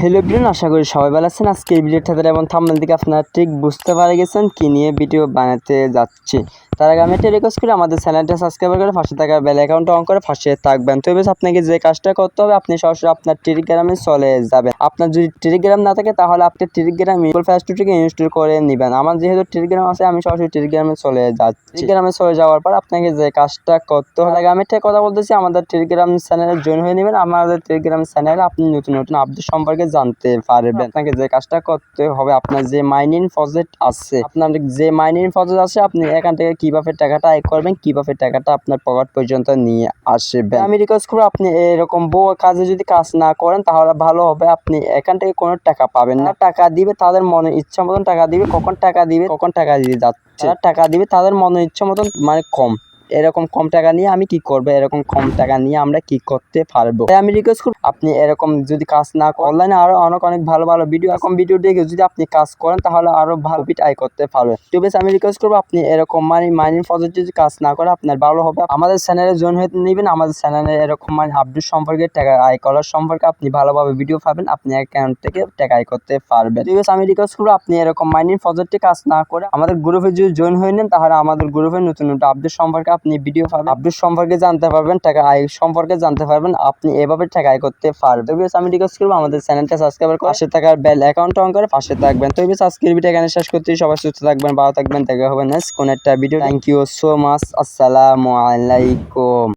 Hello Brin আশা করি সবাই ভালো আছেন। আজকে এই ভিডিওর তাদের এবং থাম্বনেল থেকে আপনারা ঠিক বুঝতে পারে গেছেন কি নিয়ে ভিডিও বানাতে যাচ্ছি। তার আগে আমি একটা রিকোয়েস্ট করি, আমাদের চ্যানেলটা সাবস্ক্রাইব করে পাশে থাকা বেল অ্যাকাউন্টটা অন করে পাশে থাকবেন। তো এবার আপনাকে যে কাজটা করতে হবে, আপনি সরাসরি আপনার টেলিগ্রামে চলে যাবেন। আপনার যদি টেলিগ্রাম না থাকে, তাহলে আপনি টেলিগ্রাম গুগল থেকে ইনস্টল করে নেবেন। আমার যেহেতু টেলিগ্রাম আছে, আমি সরাসরি টেলিগ্রামে চলে যাচ্ছি। টেলিগ্রামে চলে যাওয়ার পর আপনাকে যে কাজটা করতে হবে আমি একটা কথা বলতেছি, আমাদের টেলিগ্রাম চ্যানেলে জয়েন হয়ে নেবেন। আমাদের টেলিগ্রাম চ্যানেলে আপনি নতুন নতুন আপডেট সম্পর্কে জানতে পারবেন। আপনাকে যে কাজটা করতে হবে আপনার যে মাইনিং প্রজেক্ট আছে আপনার যে মাইনিং প্রজেক্ট আছে আপনি এখান থেকে কীভাবে টাকাটা আয় করবেন কীভাবে টাকাটা আপনার পকেট পর্যন্ত নিয়ে আসবেন। আমি রিকোয়েস্ট করব আপনি এরকম বউ কাজে যদি কাজ না করেন তাহলে ভালো হবে। আপনি এখান থেকে কোনো টাকা পাবেন না। টাকা দিবে তাদের মনে ইচ্ছা মতন টাকা দিবে। কখন টাকা দিবে কখন টাকা দিয়ে যাচ্ছে। টাকা দিবে তাদের মনে ইচ্ছা মতন মানে কম। এরকম কম টাকা নিয়ে আমি কি করব? এরকম কম টাকা নিয়ে আমরা কি করতে পারব? আমি রিকোয়েস্ট করব আপনি এরকম যদি কাজ না অনলাইনে আরও অনেক অনেক ভালো ভালো ভিডিও এরকম ভিডিও দেখে যদি আপনি কাজ করেন, তাহলে আরও ভালো পিট আয় করতে পারবেন। তো আমি রিকোয়েস্ট করব আপনি এরকম মানে মাইনিং প্রজেক্ট যদি কাজ না করে আপনার ভালো হবে। আমাদের চ্যানেলে জয়েন হয়ে নেবেন, আমাদের চ্যানেলে এরকম মানে আপডেট সম্পর্কে, টাকা আয় করার সম্পর্কে আপনি ভালোভাবে ভিডিও পাবেন, আপনি অ্যাকাউন্ট থেকে টাকা আয় করতে পারবেন। তো আমি রিকোয়েস্ট করব আপনি এরকম মাইনিং প্রজেক্টে কাজ না করে, আমাদের গ্রুপে যদি জয়েন হয়ে নেন, তাহলে আমাদের গ্রুপে নতুন নতুন আপডেট সম্পর্কে আপনি ভিডিও পাবেন। আপডেট সম্পর্কে জানতে পারবেন, টাকা আয় সম্পর্কে জানতে পারবেন। আপনি এভাবে টাকা আয় করতে পারবেন তো বেশ আমি রিকোয়েস্ট করব আমাদের চ্যানেলটা সাবস্ক্রাইব করে পাশে থাকার বেল অ্যাকাউন্ট অন করে পাশে থাকবেন। তো আজকের ভিডিও এখানে শেষ করতে সবাই সুস্থ থাকবেন, ভালো থাকবেন। দেখা হবে নেক্সট কোন একটা video thank you so much আসসালামু আলাইকুম